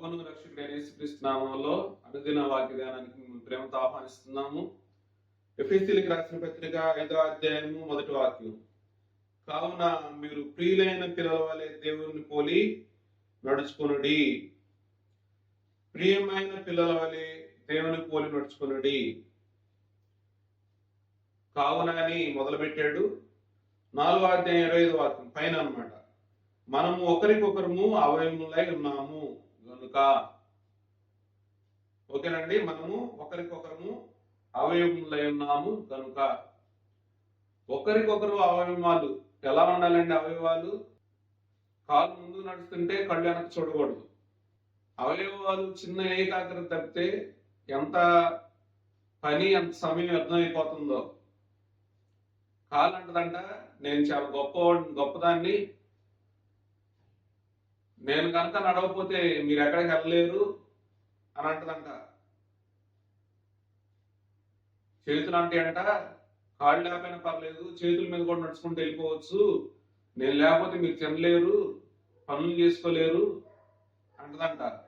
ప్రభువును రక్షకుడైన యేసుక్రీస్తు నామంలో అనుదిన వాగ్దానానికి ప్రేమతో ఆహ్వానిస్తున్నాము. ఎఫ్ఎస్సీలకు రాసిన పత్రిక ఐదో అధ్యాయము మొదటి వాక్యం. కావున మీరు ప్రియులైన పిల్లల వలె దేవుని పోలి నడుచుకునుడి. ప్రియమైన పిల్లల వలె దేవుని పోలి నడుచుకునుడి. కావున అని మొదలుపెట్టాడు. నాలుగో అధ్యాయం ఇరవై ఐదు వాక్యం పైన అన్నమాట. మనము ఒకరికొకరము అవయములై ఉన్నాము. గనుక ఓకేనండి మనము ఒకరికొకరము అవయవములై ఉన్నాము. కనుక ఒకరికొకరు అవయవాలు ఎలా ఉండాలండి అవయవాలు? కాలు ముందు నడుస్తుంటే కళ్ళు వెనక చూడకూడదు. అవయవాలు చిన్న ఏకాగ్రత తప్పితే ఎంత పని ఎంత సమయం అర్థమైపోతుందో కాలు అంటదంట నేను చాలా గొప్ప గొప్పదాన్ని నేను కనుక నడవకపోతే మీరు ఎక్కడికి వెళ్ళలేరు అని అంటదంట. చేతులు అంటే అంట కాళ్ళు లేకపోయినా పర్లేదు చేతుల మీద కూడా నడుచుకుంటూ వెళ్ళిపోవచ్చు. నేను లేకపోతే మీరు తినలేరు పనులు చేసుకోలేరు అంటదంట.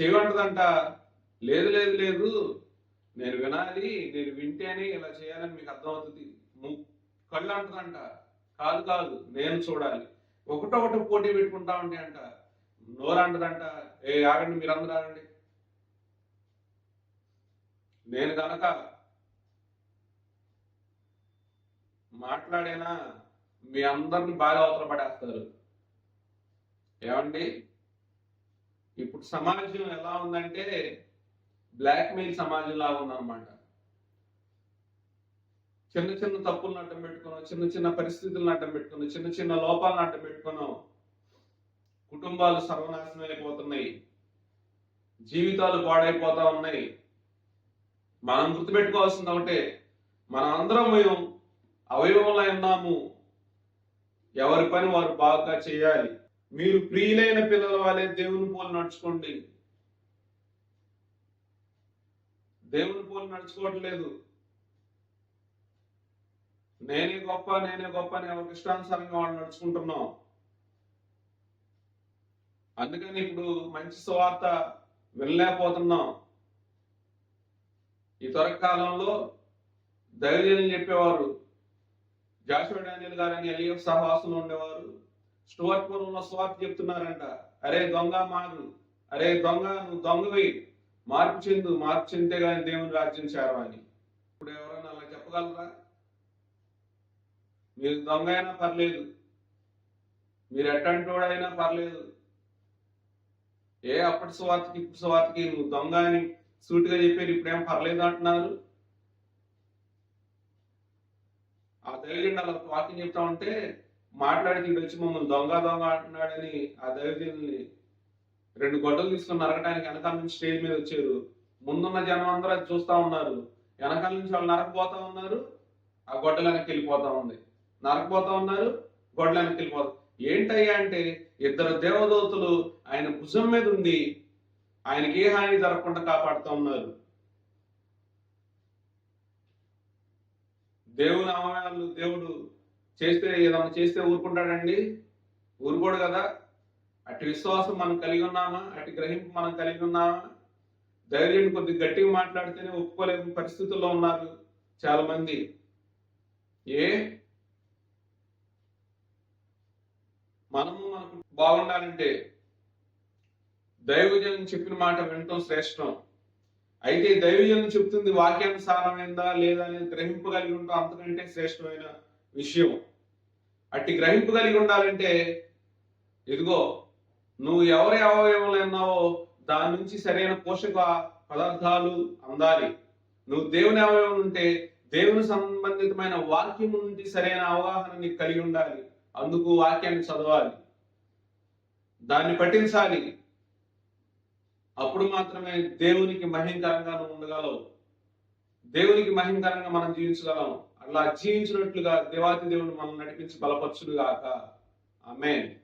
చేయమంటదంట లేదు లేదు లేదు నేను వినాలి నేను వింటేనే ఇలా చేయాలని మీకు అర్థమవుతుంది. ము- కళ్ళు అంటదంట కాదు కాదు నేను చూడాలి. ఒకటొకటి పోటీ పెట్టుకుంటా ఉంటే అంట నోరంటదంట ఏ ఆగండి మీరందరూ ఆగండి. నేను కనుక మాట్లాడేనా మీ అందరిని బాగా అవసరం పడేస్తారు. ఏమండి? ఇప్పుడు సమాజం ఎలా ఉందంటే బ్లాక్మెయిల్ సమాజం లాగా ఉందన్నమాట. చిన్న చిన్న తప్పులను అడ్డం పెట్టుకున్నాం చిన్న చిన్న పరిస్థితులను అడ్డం పెట్టుకున్నాం చిన్న చిన్న లోపాలను అడ్డం పెట్టుకున్నాం. కుటుంబాలు సర్వనాశనం అయిపోతున్నాయి. జీవితాలు పాడైపోతా ఉన్నాయి. మనం గుర్తుపెట్టుకోవాల్సింది ఒకటే మనం అందరం మేము అవయవంలో ఉన్నాము. ఎవరి పని వారు బాగా చేయాలి. మీరు ప్రియులైన పిల్లల వలె దేవుని పోలు నడుచుకోండి. దేవుని పోలు నడుచుకోవట్లేదు. నేనే గొప్ప నేనే గొప్ప అని ఎవరికి ఇష్టానుసారంగా వాళ్ళు నడుచుకుంటున్నాం. అందుకని ఇప్పుడు మంచి సువార్త వినలేకపోతున్నాం. ఈ త్వర కాలంలో ధైర్యం చెప్పేవారు. జాషువా డానియల్ గారని ఎలియఫ్ సహవాసంలో ఉండేవారు. స్టువర్ట్ పురంలో స్వార్థ చెప్తున్నారంట. అరే దొంగ మారు. అరే దొంగ నువ్వు దొంగవి మార్పు చెందు మార్పు చెందితే కానీ దేవుని రాజ్యం చేరవని ఇప్పుడు ఎవరైనా అలా చెప్పగలరా? మీరు దొంగ అయినా పర్లేదు. మీరు ఎట్టంటి వాడైనా పర్లేదు. ఏ అప్పటి స్వార్థకి ఇప్పుడు స్వార్థకి నువ్వు దొంగ అని సూటిగా చెప్పారు ఇప్పుడేం పర్లేదు అంటున్నారు? ఆ దైవజనుడు అలా వాకింగ్ చెప్తా ఉంటే మాట్లాడితే వచ్చి మమ్మల్ని దొంగ దొంగ అంటున్నాడని ఆ దైవజనుల్ని రెండు గొడ్డలు తీసుకుని నరకడానికి వెనకాల నుంచి స్టేజ్ మీద వచ్చారు. ముందున్న జనం అందరూ అది చూస్తా ఉన్నారు. వెనకాల నుంచి వాళ్ళు నరకపోతా ఉన్నారు. ఆ గొడ్డలు వెనక్కి వెళ్ళిపోతా ఉంది. నరకపోతా ఉన్నారు గొడ్డలు వెనక్కి వెళ్ళిపోతా. ఏంటయ్యా అంటే ఇద్దరు దేవదూతలు ఆయన భుజం మీద ఉండి ఆయనకి ఏ హాని జరగకుండా కాపాడుతూ ఉన్నారు. దేవుని అవయాలు దేవుడు చేస్తే ఏదైనా చేస్తే ఊరుకుంటాడండి? ఊరుకోడు కదా. అటు విశ్వాసం మనం కలిగి ఉన్నామా? అటు గ్రహింపు మనం కలిగి ఉన్నామా? ధైర్యం కొద్ది గట్టిగా మాట్లాడితేనే ఒప్పుకోలేని పరిస్థితుల్లో ఉన్నారు చాలా మంది ఏ? మనము మనకు బాగుండాలంటే దైవజనం చెప్పిన మాట వినటం శ్రేష్టం. అయితే దైవజనం చెప్తుంది వాక్యానుసారమైందా లేదా అనేది గ్రహింపు కలిగి ఉండటం అంతకంటే శ్రేష్టమైన విషయం. అట్టి గ్రహింపు కలిగి ఉండాలంటే ఇదిగో నువ్వు ఎవరి అవయవంలో ఉన్నావో దాని నుంచి సరైన పోషక పదార్థాలు అందాలి. నువ్వు దేవుని అవయవం ఉంటే దేవుని సంబంధితమైన వాక్యం నుండి సరైన అవగాహన నీకు కలిగి ఉండాలి. అందుకు వాక్యాన్ని చదవాలి. దాన్ని పఠించాలి. అప్పుడు మాత్రమే దేవునికి మహింకరంగా నువ్వు ఉండగలవు. దేవునికి మహింకరంగా మనం జీవించగలం. అట్లా జీవించినట్లుగా దేవాతి దేవుడు మనం నడిపించి బలపరచుడుగాక ఆమె